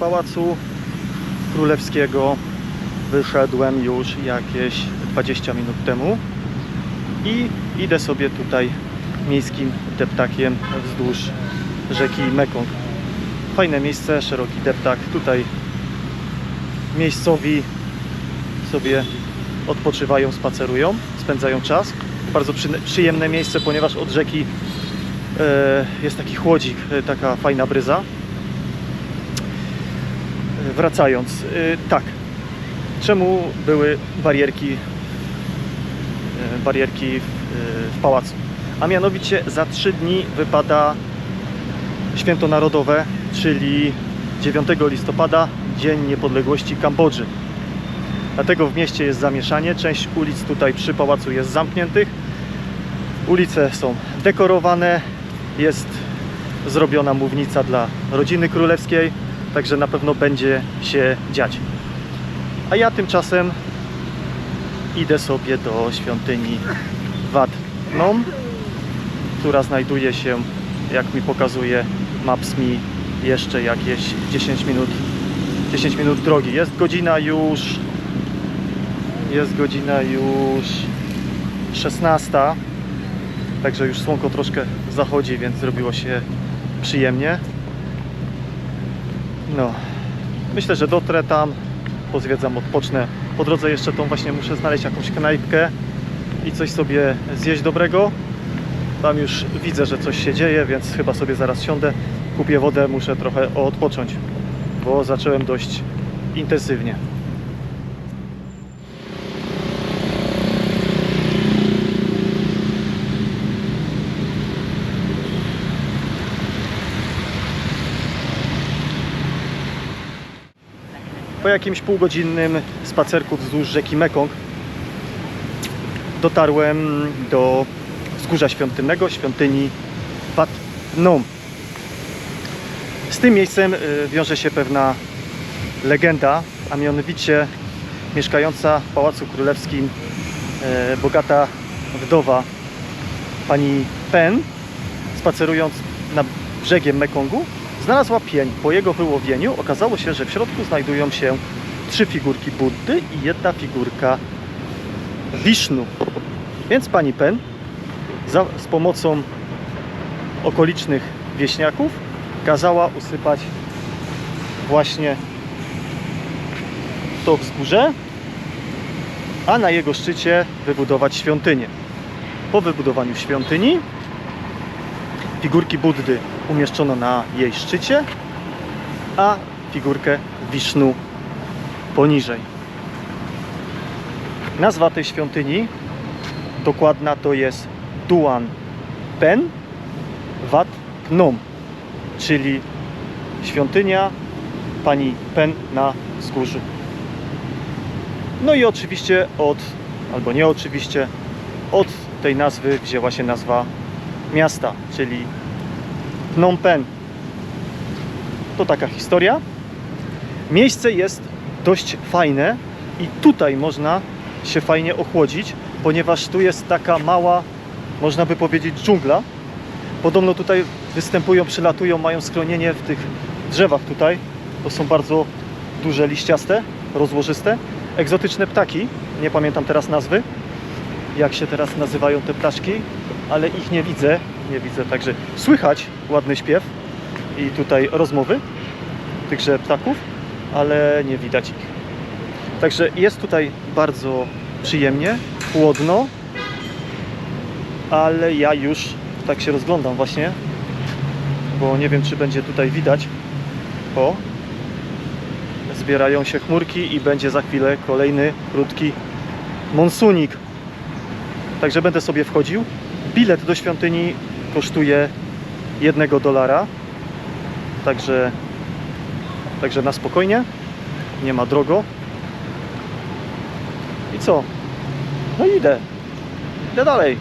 Pałacu Królewskiego wyszedłem już jakieś 20 minut temu i idę sobie tutaj miejskim deptakiem wzdłuż rzeki Mekong. Fajne miejsce, szeroki deptak. Tutaj miejscowi sobie odpoczywają, spacerują, spędzają czas. Bardzo przy, przyjemne miejsce, ponieważ od rzeki e, jest taki chłodzik, e, taka fajna bryza. Wracając, e, tak, czemu były barierki, e, barierki e, w pałacu? A mianowicie za trzy dni wypada Święto Narodowe, czyli 9 listopada, Dzień Niepodległości Kambodży. Dlatego w mieście jest zamieszanie. Część ulic tutaj przy pałacu jest zamkniętych. Ulice są dekorowane. Jest zrobiona mównica dla rodziny królewskiej, także na pewno będzie się dziać. A ja tymczasem idę sobie do świątyni Wat Phnom, która znajduje się, jak mi pokazuje Maps mi, jeszcze jakieś 10 minut 10 minut drogi. Jest godzina już jest godzina już 16 także już słonko troszkę zachodzi, więc zrobiło się przyjemnie no. Myślę, że dotrę tam pozwiedzam, odpocznę. Po drodze jeszcze tą właśnie muszę znaleźć jakąś knajpkę i coś sobie zjeść dobrego. Tam już widzę, że coś się dzieje, więc chyba sobie zaraz siądę kupię wodę, muszę trochę odpocząć bo zacząłem dość intensywnie Po jakimś półgodzinnym spacerku wzdłuż rzeki Mekong dotarłem do wzgórza świątynnego, świątyni Wat Phnom. Z tym miejscem y, wiąże się pewna legenda, a mianowicie mieszkająca w Pałacu Królewskim e, bogata wdowa pani Pen, spacerując na brzegiem Mekongu, znalazła pień. Po jego wyłowieniu okazało się, że w środku znajdują się trzy figurki Buddy i jedna figurka Wisznu. Więc pani Pen za, z pomocą okolicznych wieśniaków kazała usypać właśnie to wzgórze, a na jego szczycie wybudować świątynię. Po wybudowaniu świątyni figurki Buddy umieszczono na jej szczycie, a figurkę Wisznu poniżej. Nazwa tej świątyni dokładna to jest Duan Pen Wat Phnom, czyli świątynia pani Pen na wzgórzu. No i oczywiście od, albo nie oczywiście, od tej nazwy wzięła się nazwa miasta, czyli Phnom Penh. To taka historia. Miejsce jest dość fajne i tutaj można się fajnie ochłodzić, ponieważ tu jest taka mała, można by powiedzieć, dżungla. Podobno tutaj występują, przylatują, mają schronienie w tych drzewach tutaj. To są bardzo duże, liściaste, rozłożyste, egzotyczne ptaki. Nie pamiętam teraz nazwy, jak się teraz nazywają te ptaszki, ale ich nie widzę. Nie widzę, także słychać ładny śpiew i tutaj rozmowy tychże ptaków, ale nie widać ich. Także jest tutaj bardzo przyjemnie, chłodno, ale ja już tak się rozglądam właśnie, bo nie wiem, czy będzie tutaj widać. O, zbierają się chmurki i będzie za chwilę kolejny krótki monsunik. Także będę sobie wchodził. Bilet do świątyni kosztuje jednego dolara. Także, także na spokojnie. Nie ma drogo. I co? No idę. Idę dalej.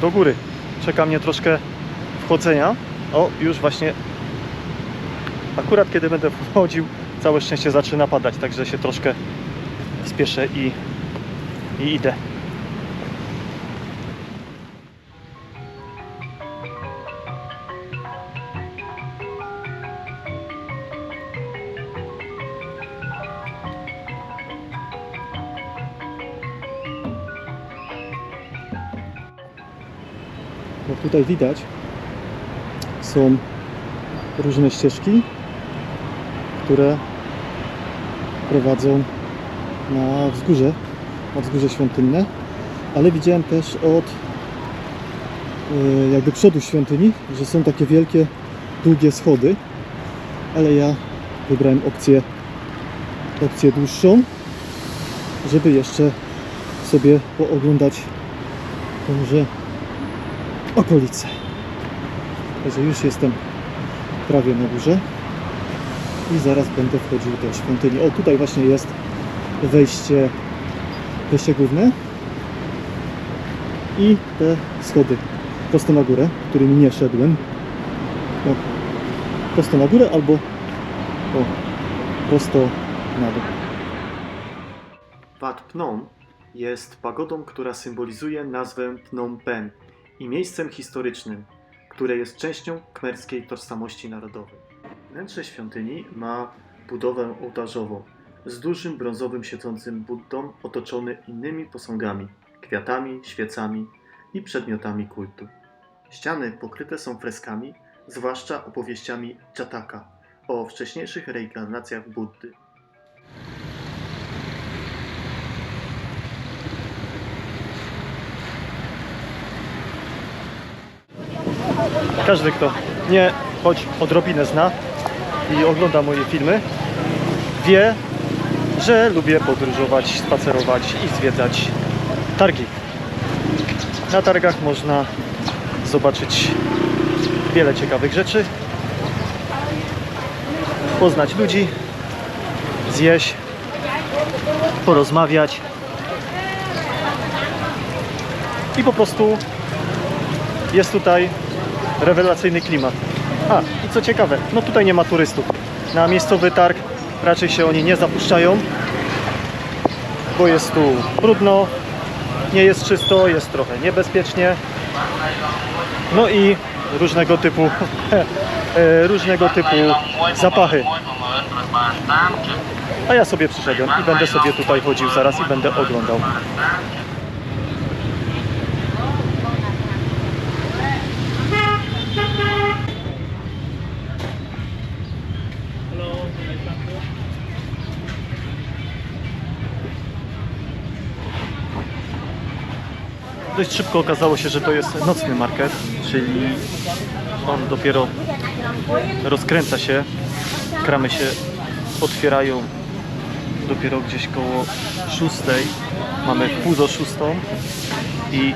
Do góry. Czeka mnie troszkę wchodzenia. O, już właśnie akurat kiedy będę wchodził, całe szczęście zaczyna padać, także się troszkę spieszę i, i idę. Tutaj widać, są różne ścieżki, które prowadzą na wzgórze, na wzgórze świątynne, ale widziałem też od e, jakby przodu świątyni, że są takie wielkie, długie schody, ale ja wybrałem opcję, opcję dłuższą, żeby jeszcze sobie pooglądać może okolice. Także już jestem prawie na górze i zaraz będę wchodził do świątyni. O, tutaj właśnie jest wejście, wejście główne i te schody prosto na górę, którymi nie szedłem. O, prosto na górę albo o, prosto na dół. Wat Phnom jest pagodą, która symbolizuje nazwę Phnom Penh i miejscem historycznym, które jest częścią khmerskiej tożsamości narodowej. Wnętrze świątyni ma budowę ołtarzową z dużym brązowym siedzącym Buddą otoczony innymi posągami, kwiatami, świecami i przedmiotami kultu. Ściany pokryte są freskami, zwłaszcza opowieściami Jataka o wcześniejszych reinkarnacjach Buddy. Każdy, kto nie choć odrobinę zna i ogląda moje filmy, wie, że lubię podróżować, spacerować i zwiedzać targi. Na targach można zobaczyć wiele ciekawych rzeczy, poznać ludzi, zjeść, porozmawiać i po prostu jest tutaj rewelacyjny klimat. A, i co ciekawe, no tutaj nie ma turystów. Na miejscowy targ raczej się oni nie zapuszczają, bo jest tu brudno, nie jest czysto, jest trochę niebezpiecznie. No i różnego typu e, różnego typu zapachy. A ja sobie przyszedłem i będę sobie tutaj chodził zaraz i będę oglądał. Dość szybko okazało się, że to jest nocny market, czyli on dopiero rozkręca się. Kramy się otwierają dopiero gdzieś koło 6. Mamy pół do 6 i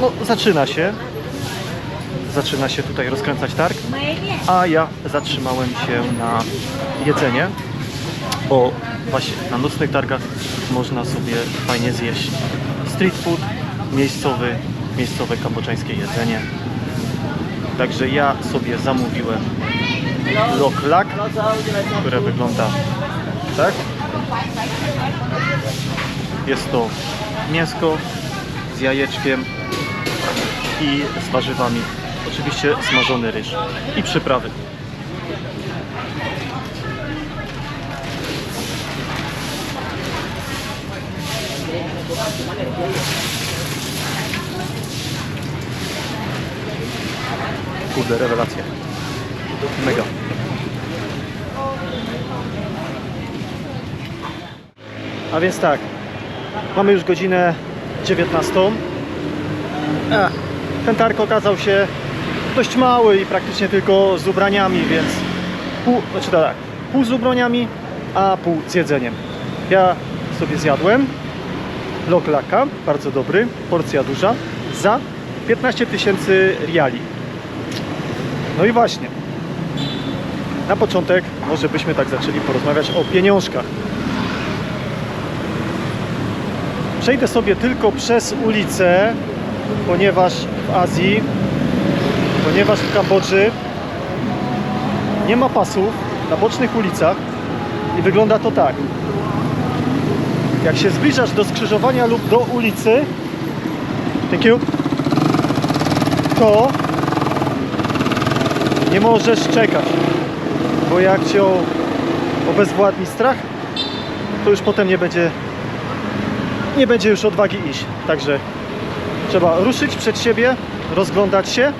no, zaczyna się. Zaczyna się tutaj rozkręcać targ, a ja zatrzymałem się na jedzenie, bo właśnie na nocnych targach można sobie fajnie zjeść street food, miejscowy, miejscowe kambodżańskie jedzenie. Także ja sobie zamówiłem loklak, które wygląda tak. Jest to mięsko z jajeczkiem i z warzywami. Oczywiście smażony ryż i przyprawy. Kurde, rewelacja. Mega. A więc tak, mamy już godzinę 19. Ech, ten targ okazał się dość mały i praktycznie tylko z ubraniami, więc pół, znaczy tak, pół z ubraniami, a pół z jedzeniem. Ja sobie zjadłem loklaka, bardzo dobry, porcja duża, za 15 tysięcy riali. No i właśnie. Na początek może byśmy tak zaczęli porozmawiać o pieniążkach. Przejdę sobie tylko przez ulicę, ponieważ w Azji, ponieważ w Kambodży nie ma pasów na bocznych ulicach i wygląda to tak. Jak się zbliżasz do skrzyżowania lub do ulicy, thank you, to nie możesz czekać, bo jak cię obezwładni strach, to już potem nie będzie nie będzie już odwagi iść. Także trzeba ruszyć przed siebie rozglądać się,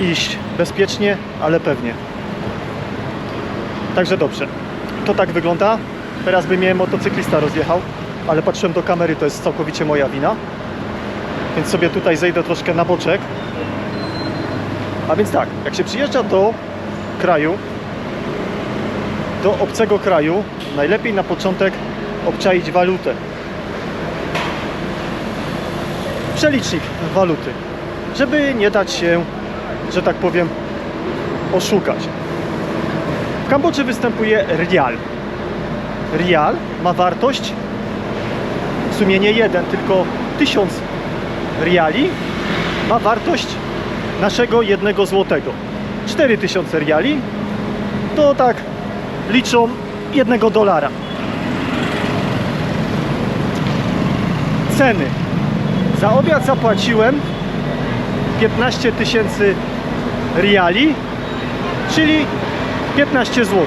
iść bezpiecznie, ale pewnie. Także dobrze. To tak wygląda. Teraz by mnie motocyklista rozjechał, ale patrzyłem do kamery, to jest całkowicie moja wina. Więc sobie tutaj zejdę troszkę na boczek. A więc tak, jak się przyjeżdża do kraju, do obcego kraju, najlepiej na początek obczaić walutę. Przelicznik waluty, żeby nie dać się, że tak powiem, oszukać. W Kambodży występuje rial. Rial ma wartość w sumie nie jeden, tylko tysiąc riali ma wartość naszego jednego złotego. 4000 riali to tak liczą jednego dolara. Ceny. Za obiad zapłaciłem 15 tysięcy riali, czyli 15 zł.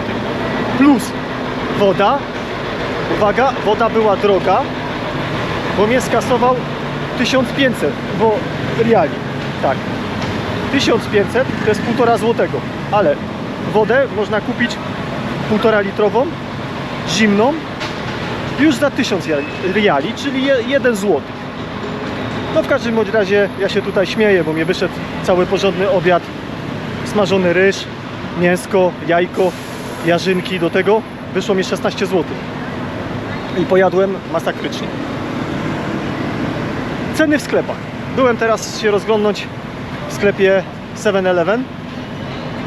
Plus woda. Uwaga, woda była droga, bo mnie skasował 1500, bo riali. Tak. 1500 to jest 1,5 złotego, ale wodę można kupić 1,5 litrową, zimną, już za 1000 ja- riali, czyli 1 zł. No w każdym bądź razie ja się tutaj śmieję, bo mnie wyszedł cały porządny obiad, smażony ryż, mięsko, jajko, jarzynki, do tego wyszło mi 16 zł. I pojadłem masakrycznie. Ceny w sklepach. Byłem teraz się rozglądnąć w sklepie 7-Eleven.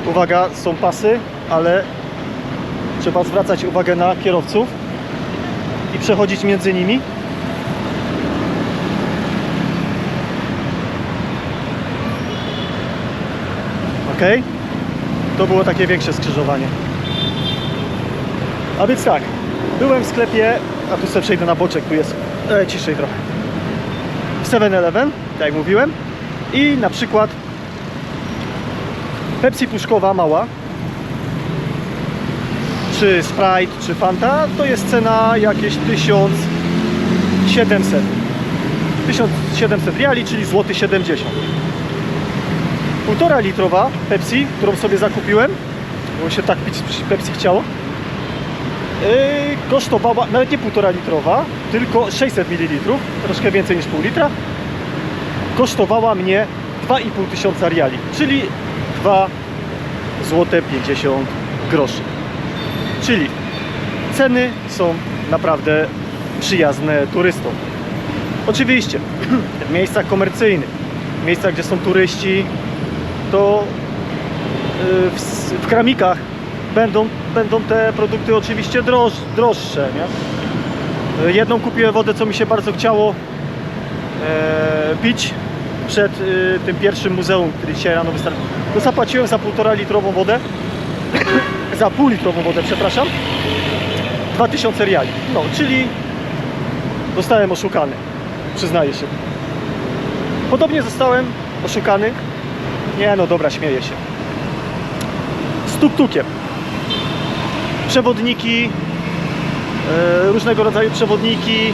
Uwaga, są pasy, ale trzeba zwracać uwagę na kierowców i przechodzić między nimi. Ok? To było takie większe skrzyżowanie. A więc tak, byłem w sklepie, a tu sobie przejdę na boczek, tu jest e, ciszej trochę. W 7-Eleven, tak jak mówiłem. I na przykład Pepsi puszkowa mała, czy Sprite, czy Fanta, to jest cena jakieś 1700. 1700 riali, czyli złoty 70. Półtora litrowa Pepsi, którą sobie zakupiłem, bo się tak pić Pepsi chciało, yy, kosztowała, nawet nie półtora litrowa, tylko 600 ml, troszkę więcej niż pół litra, kosztowała mnie 2,5 tysiąca riali, czyli 2 złote 50 groszy. Czyli ceny są naprawdę przyjazne turystom. Oczywiście w miejscach komercyjnych, w miejscach gdzie są turyści, to yy, w, w kramikach będą, będą te produkty oczywiście droż, droższe. Nie? Yy, Jedną kupiłem wodę, co mi się bardzo chciało e, pić przed y, tym pierwszym muzeum, który dzisiaj rano wystarczył. To zapłaciłem za półtora litrową wodę, za pół litrową wodę, przepraszam, 2000 riali. No, czyli zostałem oszukany, przyznaję się. Podobnie zostałem oszukany, nie no dobra, śmieję się, z tuk-tukiem. Przewodniki, e, różnego rodzaju przewodniki,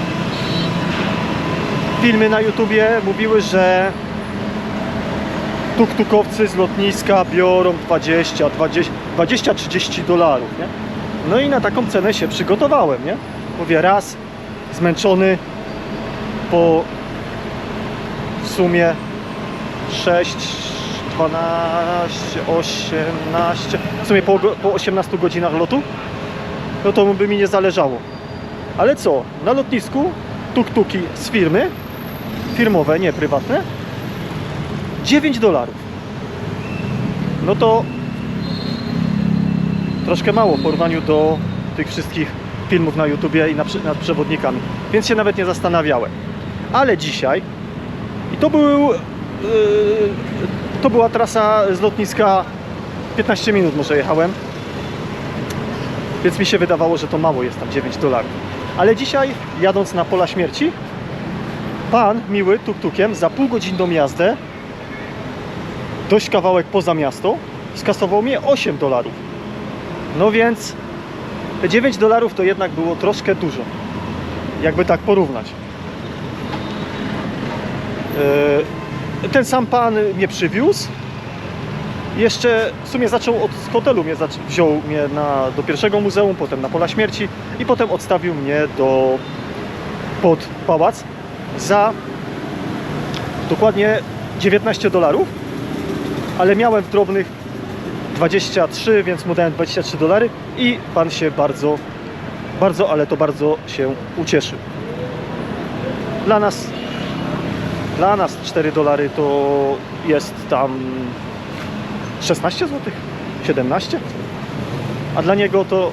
filmy na YouTubie mówiły, że tuk-tukowcy z lotniska biorą 20, 20, 20-30 dolarów, nie? No i na taką cenę się przygotowałem, nie? Mówię raz, zmęczony po w sumie 6, 12, 18, w sumie po, po 18 godzinach lotu, no to by mi nie zależało. Ale co, na lotnisku tuk-tuki z firmy, firmowe, nie prywatne, 9 dolarów. No to troszkę mało w porównaniu do tych wszystkich filmów na YouTubie i nad przewodnikami, więc się nawet nie zastanawiałem. Ale dzisiaj, i to był, yy, to była trasa z lotniska 15 minut może jechałem, więc mi się wydawało, że to mało jest tam 9 dolarów. Ale dzisiaj, jadąc na pola śmierci, pan miły tuk-tukiem za pół godzinną jazdę, dość kawałek poza miasto, skasował mnie 8 dolarów. No więc te 9 dolarów to jednak było troszkę dużo. Jakby tak porównać. Yy, ten sam pan mnie przywiózł. Jeszcze w sumie zaczął od z hotelu, mnie wziął mnie na, do pierwszego muzeum, potem na Pola Śmierci i potem odstawił mnie do, pod pałac za dokładnie 19 dolarów, ale miałem w drobnych 23, więc mu dałem 23 dolary i pan się bardzo, bardzo, ale to bardzo się ucieszył. Dla nas, dla nas 4 dolary to jest tam 16 zł, 17, a dla niego to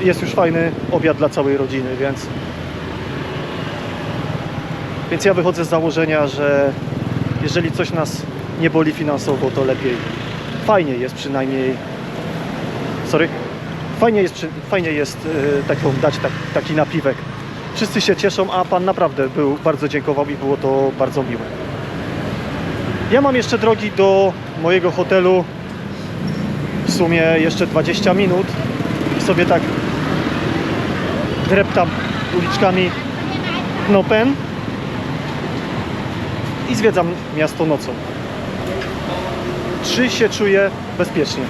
jest już fajny obiad dla całej rodziny, więc więc ja wychodzę z założenia, że jeżeli coś nas nie boli finansowo, to lepiej. Fajnie jest przynajmniej. Sorry? Fajnie jest, fajnie jest e, taką dać tak, taki napiwek. Wszyscy się cieszą, a pan naprawdę był bardzo dziękował i było to bardzo miłe. Ja mam jeszcze drogi do mojego hotelu. W sumie jeszcze 20 minut. I sobie tak dreptam uliczkami Phnom Penh i zwiedzam miasto nocą. Czy się czuję bezpiecznie?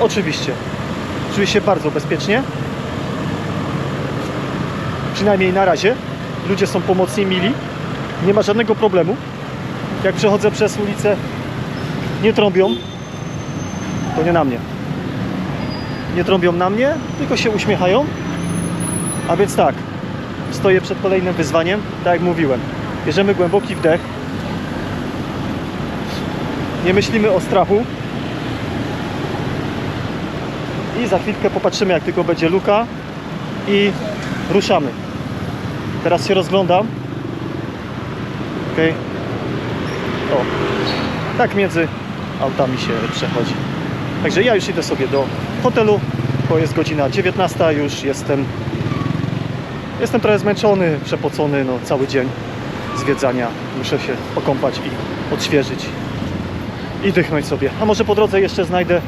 Oczywiście. Czuję się bardzo bezpiecznie. Przynajmniej na razie. Ludzie są pomocni, mili. Nie ma żadnego problemu. Jak przechodzę przez ulicę, nie trąbią. To nie na mnie. Nie trąbią na mnie, tylko się uśmiechają. A więc tak, stoję przed kolejnym wyzwaniem, tak jak mówiłem. Bierzemy głęboki wdech. Nie myślimy o strachu. I za chwilkę popatrzymy, jak tylko będzie luka. I ruszamy. Teraz się rozglądam. Ok. O. Tak między autami się przechodzi. Także ja już idę sobie do hotelu, bo jest godzina 19, już jestem jestem trochę zmęczony, przepocony, no cały dzień zwiedzania. Muszę się okąpać i odświeżyć i dychnąć sobie. A może po drodze jeszcze znajdę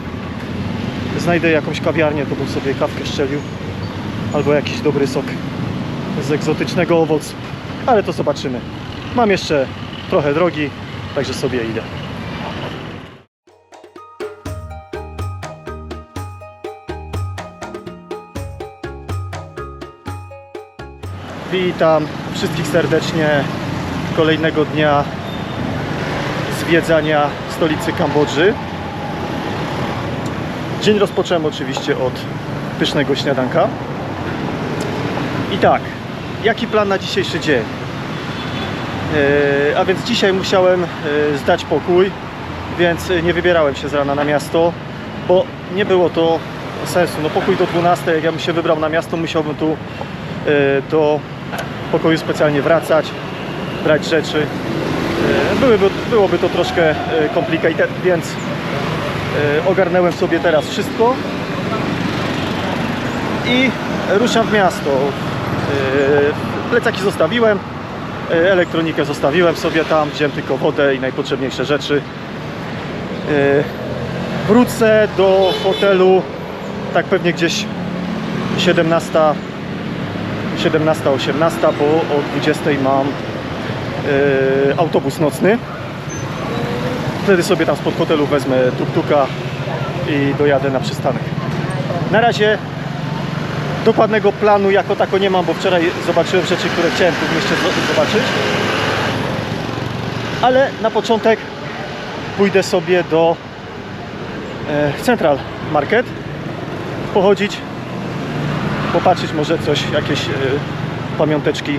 znajdę jakąś kawiarnię, to bym sobie kawkę szczelił albo jakiś dobry sok z egzotycznego owocu. Ale to zobaczymy. Mam jeszcze trochę drogi, także sobie idę. Witam wszystkich serdecznie kolejnego dnia zwiedzania stolicy Kambodży. Dzień rozpocząłem oczywiście od pysznego śniadanka. I tak, jaki plan na dzisiejszy dzień? E, a więc dzisiaj musiałem e, zdać pokój, więc nie wybierałem się z rana na miasto, bo nie było to sensu. No pokój do 12, jak ja bym się wybrał na miasto, musiałbym tu e, do pokoju specjalnie wracać, brać rzeczy. E, Byłyby, byłoby to troszkę e, complicated, więc e, ogarnąłem sobie teraz wszystko i ruszam w miasto. E, Plecaki zostawiłem, e, elektronikę zostawiłem sobie tam, wziąłem tylko wodę i najpotrzebniejsze rzeczy. E, Wrócę do hotelu tak pewnie gdzieś 17 17, 18, bo o 20 mam e, autobus nocny. Wtedy sobie tam spod hotelu wezmę tuk-tuka i dojadę na przystanek. Na razie dokładnego planu jako tako nie mam, bo wczoraj zobaczyłem rzeczy, które chciałem tu w mieście zo- zobaczyć. Ale na początek pójdę sobie do e, Central Market pochodzić popatrzeć, może coś, jakieś e, pamiąteczki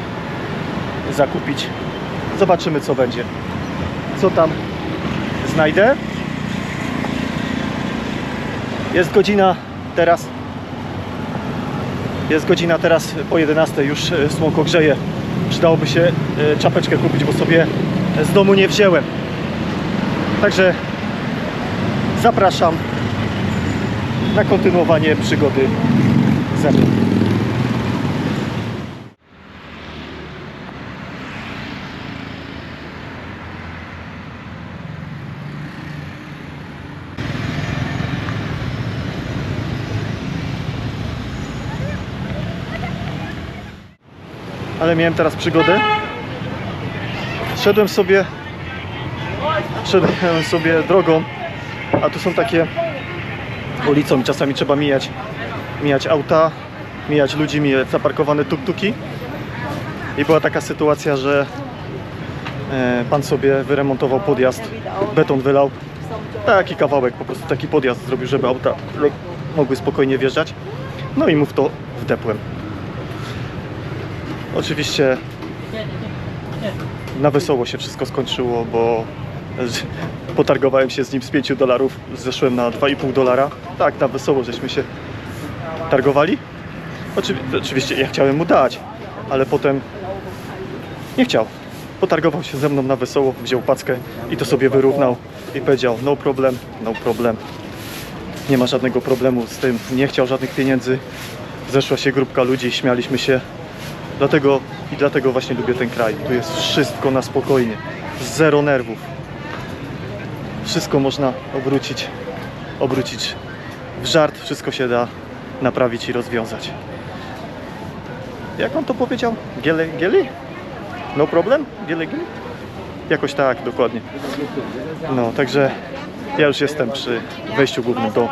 zakupić. Zobaczymy, co będzie. Co tam znajdę. Jest godzina teraz. Jest godzina teraz po 11, już e, słonko grzeje. Przydałoby się e, czapeczkę kupić, bo sobie z domu nie wziąłem. Także zapraszam na kontynuowanie przygody ze mną. Ale miałem teraz przygodę. Szedłem sobie szedłem sobie drogą, a tu są takie ulicą i czasami trzeba mijać, mijać auta, mijać ludzi, mijać zaparkowane tuk-tuki. I była taka sytuacja, że e, pan sobie wyremontował podjazd, beton wylał, taki kawałek, po prostu taki podjazd zrobił, żeby auta mogły spokojnie wjeżdżać. No i mu w to wdepłem. Oczywiście na wesoło się wszystko skończyło, bo potargowałem się z nim z 5 dolarów, zeszłem na 2,5 dolara. Tak, na wesoło żeśmy się targowali. Oczywi- oczywiście ja chciałem mu dać, ale potem nie chciał. Potargował się ze mną na wesoło, wziął packę i to sobie wyrównał i powiedział no problem, no problem. Nie ma żadnego problemu z tym, nie chciał żadnych pieniędzy. Zeszła się grupka ludzi, śmialiśmy się. Dlatego i dlatego właśnie lubię ten kraj. Tu jest wszystko na spokojnie. Zero nerwów. Wszystko można obrócić, obrócić w żart, wszystko się da naprawić i rozwiązać. Jak on to powiedział? Giele, gieli? No problem? Giele, gieli? Jakoś tak, dokładnie. No, także ja już jestem przy wejściu głównym do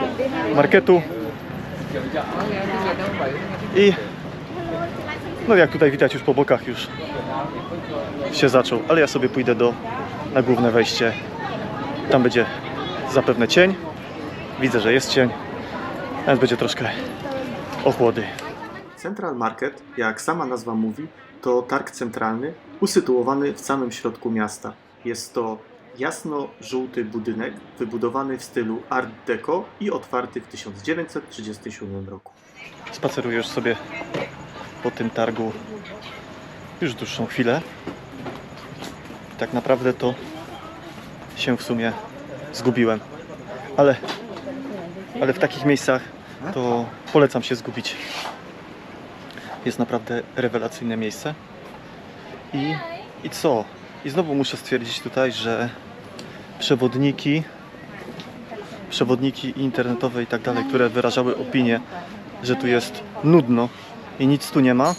marketu. I no jak tutaj widać już po bokach już się zaczął, ale ja sobie pójdę do na główne wejście. Tam będzie zapewne cień. Widzę, że jest cień. Więc będzie troszkę ochłody. Central Market, jak sama nazwa mówi, to targ centralny usytuowany w samym środku miasta. Jest to jasno-żółty budynek wybudowany w stylu Art Deco i otwarty w 1937 roku. Spaceruję już sobie po tym targu już dłuższą chwilę. Tak naprawdę to się w sumie zgubiłem. Ale, ale w takich miejscach to polecam się zgubić. Jest naprawdę rewelacyjne miejsce. I, I co? I znowu muszę stwierdzić tutaj, że przewodniki, przewodniki internetowe i tak dalej, które wyrażały opinię, że tu jest nudno i nic tu nie ma,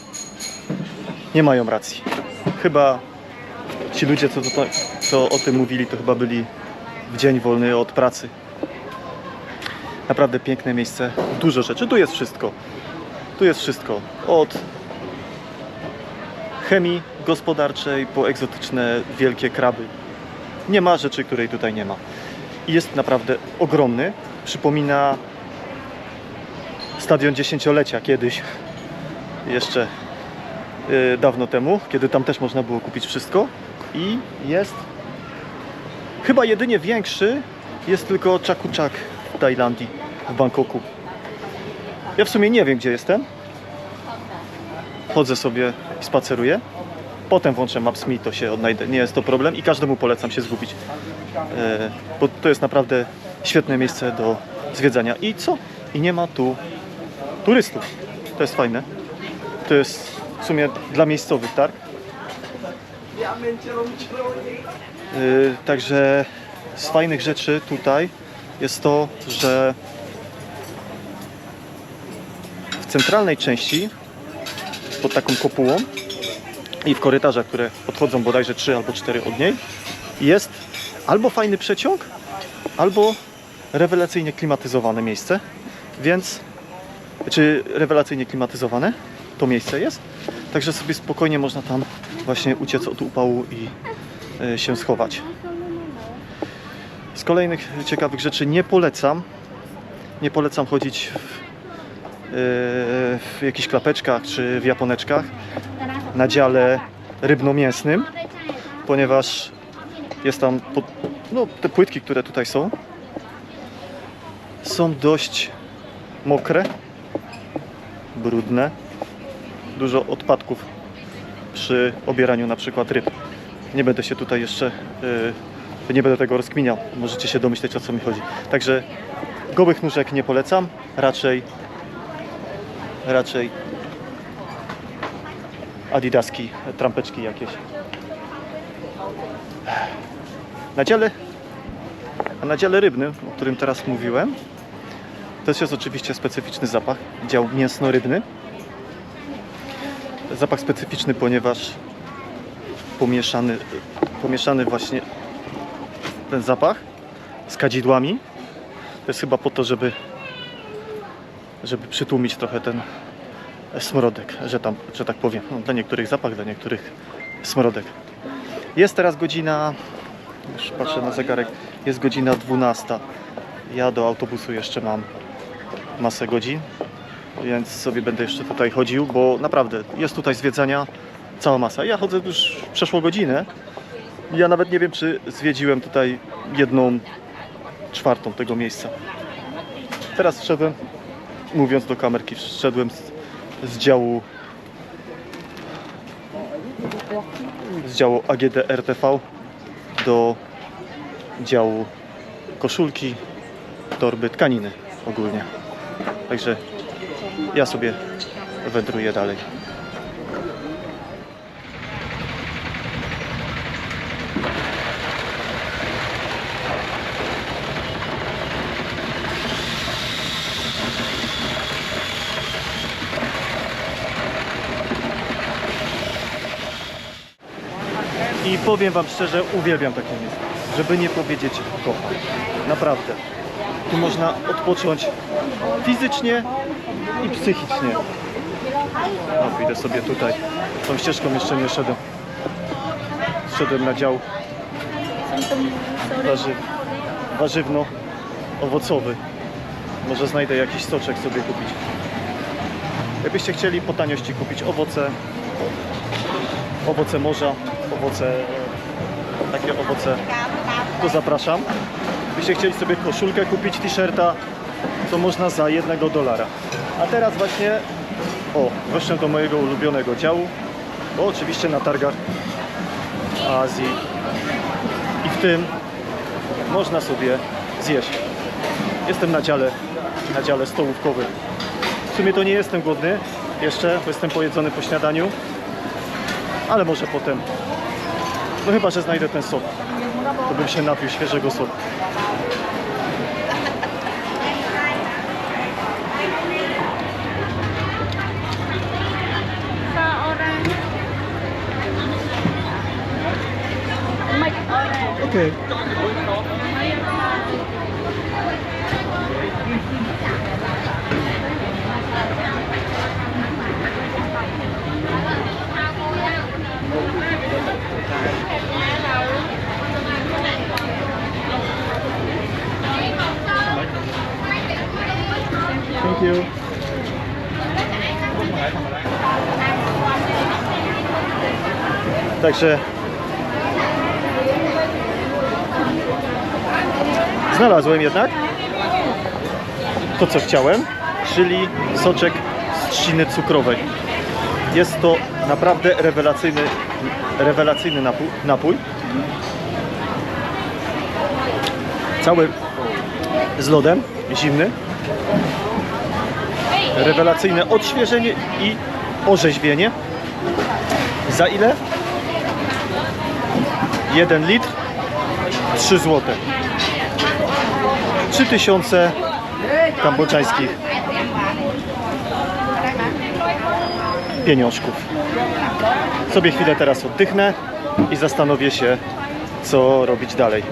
nie mają racji. Chyba ci ludzie, co, co o tym mówili, to chyba byli w dzień wolny od pracy. Naprawdę piękne miejsce, dużo rzeczy. Tu jest wszystko. Tu jest wszystko. Od chemii gospodarczej po egzotyczne wielkie kraby. Nie ma rzeczy, której tutaj nie ma. I jest naprawdę ogromny. Przypomina stadion dziesięciolecia kiedyś, jeszcze yy, dawno temu, kiedy tam też można było kupić wszystko. I jest chyba jedynie większy, jest tylko Chakuchak w Tajlandii, w Bangkoku. Ja w sumie nie wiem, gdzie jestem. Chodzę sobie i spaceruję. Potem włączę Maps.me, to się odnajdę. Nie jest to problem i każdemu polecam się zgubić. E, bo to jest naprawdę świetne miejsce do zwiedzania. I co? I nie ma tu turystów. To jest fajne. To jest w sumie dla miejscowych targ. Yy, Także z fajnych rzeczy tutaj jest to, że w centralnej części pod taką kopułą i w korytarzach, które odchodzą bodajże 3 albo 4 od niej jest albo fajny przeciąg, albo rewelacyjnie klimatyzowane miejsce, więc czy rewelacyjnie klimatyzowane to miejsce jest, także sobie spokojnie można tam właśnie uciec od upału i e, się schować. Z kolejnych ciekawych rzeczy nie polecam. Nie polecam chodzić w, e, w jakichś klapeczkach czy w japoneczkach na dziale rybno-mięsnym, ponieważ jest tam pod, no, te płytki, które tutaj są, są dość mokre, brudne, dużo odpadków przy obieraniu na przykład ryb. Nie będę się tutaj jeszcze, yy, nie będę tego rozkminiał. Możecie się domyśleć o co mi chodzi. Także gołych nóżek nie polecam, raczej raczej adidaski, trampeczki jakieś. Na dziale, a na dziale rybnym, o którym teraz mówiłem, też jest oczywiście specyficzny zapach, dział mięsno-rybny. Zapach specyficzny, ponieważ pomieszany, pomieszany właśnie ten zapach z kadzidłami. To jest chyba po to, żeby, żeby przytłumić trochę ten smrodek, że, tam, że tak powiem. No, dla niektórych zapach, dla niektórych smrodek. Jest teraz godzina, już patrzę na zegarek, jest godzina 12. Ja do autobusu jeszcze mam masę godzin, więc sobie będę jeszcze tutaj chodził, bo naprawdę jest tutaj zwiedzania cała masa. Ja chodzę już przeszło godzinę. Ja nawet nie wiem, czy zwiedziłem tutaj jedną czwartą tego miejsca. Teraz wszedłem, mówiąc do kamerki, wszedłem z, z działu z działu AGD RTV do działu koszulki, torby, tkaniny ogólnie. Także ja sobie wędruję dalej. I powiem Wam szczerze, uwielbiam takie miejsce. Żeby nie powiedzieć kocham. Naprawdę. Tu można odpocząć fizycznie i psychicznie. O, idę sobie tutaj. Tą ścieżką jeszcze nie szedłem. Szedłem na dział warzyw, warzywno-owocowy. Może znajdę jakiś soczek sobie kupić. Jakbyście chcieli po taniości kupić owoce, owoce morza, owoce, takie owoce, to zapraszam. Gdybyście chcieli sobie koszulkę kupić, t-shirta, to można za jednego dolara. A teraz właśnie, o, weszłem do mojego ulubionego działu, bo oczywiście na targach Azji i w tym można sobie zjeść. Jestem na dziale, na dziale stołówkowym. W sumie to nie jestem głodny jeszcze, bo jestem pojedzony po śniadaniu, ale może potem. No chyba, że znajdę ten sok. To bym się napił świeżego soku. Orange. Thank you. Także znalazłem jednak to, co chciałem, czyli soczek z trzciny cukrowej. Jest to naprawdę rewelacyjny, rewelacyjny napój, napój. Cały z lodem, zimny. Rewelacyjne odświeżenie i orzeźwienie. Za ile? 1 litr 3 zł. 3000 kambodżańskich pieniążków. Sobie chwilę teraz oddychnę i zastanowię się, co robić dalej.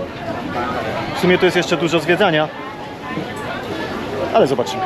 W sumie to jest jeszcze dużo zwiedzania, ale zobaczymy.